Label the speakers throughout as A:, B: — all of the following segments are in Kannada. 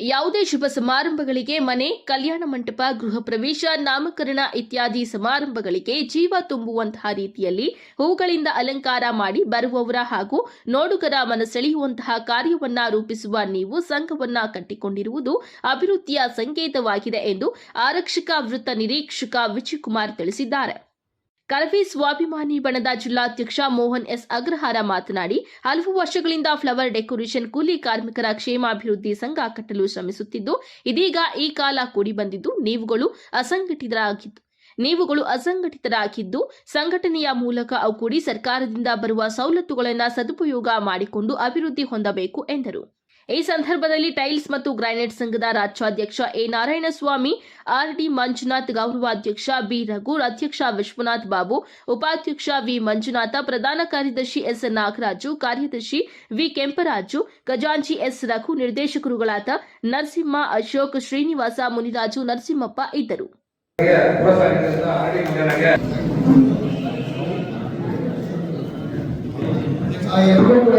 A: ಯಾವುದೇ ಶುಭ ಸಮಾರಂಭಗಳಿಗೆ ಮನೆ, ಕಲ್ಯಾಣ ಮಂಟಪ, ಗೃಹ ಪ್ರವೇಶ, ನಾಮಕರಣ ಇತ್ಯಾದಿ ಸಮಾರಂಭಗಳಿಗೆ ಜೀವ ತುಂಬುವಂತಹ ರೀತಿಯಲ್ಲಿ ಹೂಗಳಿಂದ ಅಲಂಕಾರ ಮಾಡಿ ಬರುವವರ ಹಾಗೂ ನೋಡುಗರ ಮನಸೆಳೆಯುವಂತಹ ಕಾರ್ಯವನ್ನ ರೂಪಿಸುವ ನೀವು ಸಂಘವನ್ನ ಕಟ್ಟಿಕೊಂಡಿರುವುದು ಅಭಿವೃದ್ಧಿಯ ಸಂಕೇತವಾಗಿದೆ ಎಂದು ಆರಕ್ಷಕ ವೃತ್ತ ನಿರೀಕ್ಷಕ ವಿಜಯಕುಮಾರ್ ತಿಳಿಸಿದ್ದಾರೆ. ಕಲವಿ ಸ್ವಾಭಿಮಾನಿ ಬಣದ ಜಿಲ್ಲಾಧ್ಯಕ್ಷ ಮೋಹನ್ ಎಸ್ ಅಗ್ರಹಾರ ಮಾತನಾಡಿ, ಹಲವು ವರ್ಷಗಳಿಂದ ಫ್ಲವರ್ ಡೆಕೋರೇಷನ್ ಕೂಲಿ ಕಾರ್ಮಿಕರ ಕ್ಷೇಮಾಭಿವೃದ್ಧಿ ಸಂಘ ಕಟ್ಟಲು ಶ್ರಮಿಸುತ್ತಿದ್ದು, ಇದೀಗ ಈ ಕಾಲ ಕೂಡಿ ಬಂದಿದ್ದು, ನೀವುಗಳು ಅಸಂಘಟಿತರಾಗಿದ್ದು ನೀವುಗಳು ಅಸಂಘಟಿತರಾಗಿದ್ದು, ಸಂಘಟನೆಯ ಮೂಲಕ ಒಗ್ಗೂಡಿ ಸರ್ಕಾರದಿಂದ ಬರುವ ಸವಲತ್ತುಗಳನ್ನು ಸದುಪಯೋಗ ಮಾಡಿಕೊಂಡು ಅಭಿವೃದ್ಧಿ ಹೊಂದಬೇಕು ಎಂದರು. ಈ ಸಂದರ್ಭದಲ್ಲಿ ಟೈಲ್ಸ್ ಮತ್ತು ಗ್ರಾನೈಟ್ ಸಂಘದ ರಾಜ್ಯಾಧ್ಯಕ್ಷ ಎ ನಾರಾಯಣಸ್ವಾಮಿ ಆರ್ಡಿ ಮಂಜುನಾಥ್ ಗೌರವಾಧ್ಯಕ್ಷ ಬಿ ರಘು ಅಧ್ಯಕ್ಷ ವಿಶ್ವನಾಥ್ ಬಾಬು, ಉಪಾಧ್ಯಕ್ಷ ವಿ ಮಂಜುನಾಥ, ಪ್ರಧಾನ ಕಾರ್ಯದರ್ಶಿ ಎಸ್ ನಾಗರಾಜು, ಕಾರ್ಯದರ್ಶಿ ವಿ ಕೆಂಪರಾಜು, ಖಜಾಂಚಿ ಎಸ್ ರಘು, ನಿರ್ದೇಶಕರುಗಳಾದ ನರಸಿಂಹ ಅಶೋಕ್, ಶ್ರೀನಿವಾಸ ಮುನಿರಾಜು, ನರಸಿಂಹಪ್ಪ ಇದ್ದರು.
B: ಎರಡೂ ಕೂಡ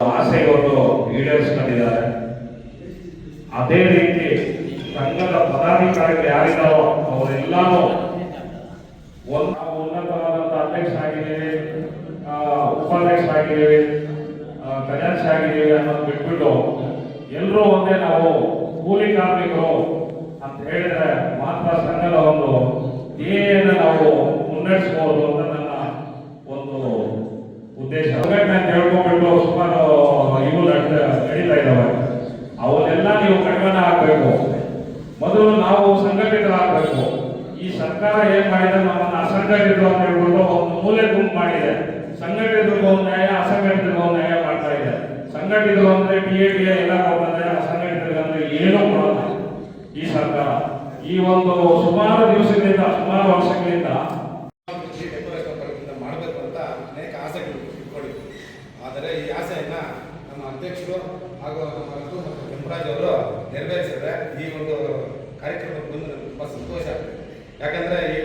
C: ಆಸೆಯನ್ನು ಈಡೇರಿಸ್ಕೊಂಡಿದ್ದಾರೆ ಅದೇ ರೀತಿ ಸಂಘದ ಪದಾಧಿಕಾರಿಗಳು ಯಾರಿದ್ದಾರೋ ಅವರೆಲ್ಲಾನು ಉನ್ನತವಾದಂತಹ ಅಧ್ಯಕ್ಷ ಆಗಿದ್ದೀವಿ ಉಪಾಧ್ಯಕ್ಷ ಆಗಿದ್ದೀವಿ ಖಜಾಂಶ ಆಗಿದ್ದೀವಿ ಅನ್ನೋದು ಬಿಟ್ಬಿಟ್ಟು ಎಲ್ಲರೂ ಒಂದೇ ನಾವು ಕೂಲಿ ಕಾರ್ಮಿಕರು ಅಂತ ಹೇಳಿದ್ರೆ ಮಾತ್ರ ಸಂಘದ ಒಂದು ಧ್ಯೇಯನ ನಾವು ಮುನ್ನಡೆಸಬಹುದು ಅಂತ ಇದ್ದಾವೆ ಅವನ್ನೆಲ್ಲ ನೀವು ಕಡಿಮೆ ಹಾಕಬೇಕು ಮೊದಲು ನಾವು ಸಂಘಟಿತರಾಗಬೇಕು. ಈ ಸರ್ಕಾರ ಏನ್ ಮಾಡಿದೆ? ನಮ್ಮನ್ನು ಅಸಂಘಟಿತರು ಅಂತ ಹೇಳ್ಬಿಟ್ಟು ಒಂದು ಮೂಲೆ ಗುಂಪು ಮಾಡಿದೆ. ಸಂಘಟಿತರಿಗೂ ಒಂದು ನ್ಯಾಯ ಅಸಂಘಟಿತರಿಗೂ ಒಂದು ನ್ಯಾಯ ಮಾಡ್ತಾ ಇದೆ. ಸಂಘಟಿತರು ಅಂದ್ರೆ ಟಿ ಎ ಟಿ ಎಲ್ಲ ಕೊಡ್ತಾರೆ ಅಸಂಘಟಿತರಿಗೆ ಅಂದ್ರೆ ಏನೂ ಕೊಡಲ್ಲ. ಈ ಸರ್ಕಾರ. ಈ ಒಂದು ಸುಮಾರು ದಿವಸಗಳಿಂದ, ಸುಮಾರು ವರ್ಷಗಳಿಂದ
D: ಮಾಡಬೇಕು ಅಂತ ಅನೇಕ ಆಸೆಗಳು ಇಟ್ಕೊಂಡಿದ್ವಿ. ಆದರೆ ಈ ಆಸೆಯನ್ನ ನಮ್ಮ ಅಧ್ಯಕ್ಷರು ಹಾಗೂ ಮತ್ತು ಕೆಂಪರಾಜ್ ಅವರು ನೆರವೇರಿಸಿದ್ರೆ ಈ ಒಂದು ಕಾರ್ಯಕ್ರಮಕ್ಕೆ ಬಂದು ನನಗೆ ತುಂಬ ಸಂತೋಷ ಆಗ್ತದೆ. ಯಾಕಂದ್ರೆ ಈ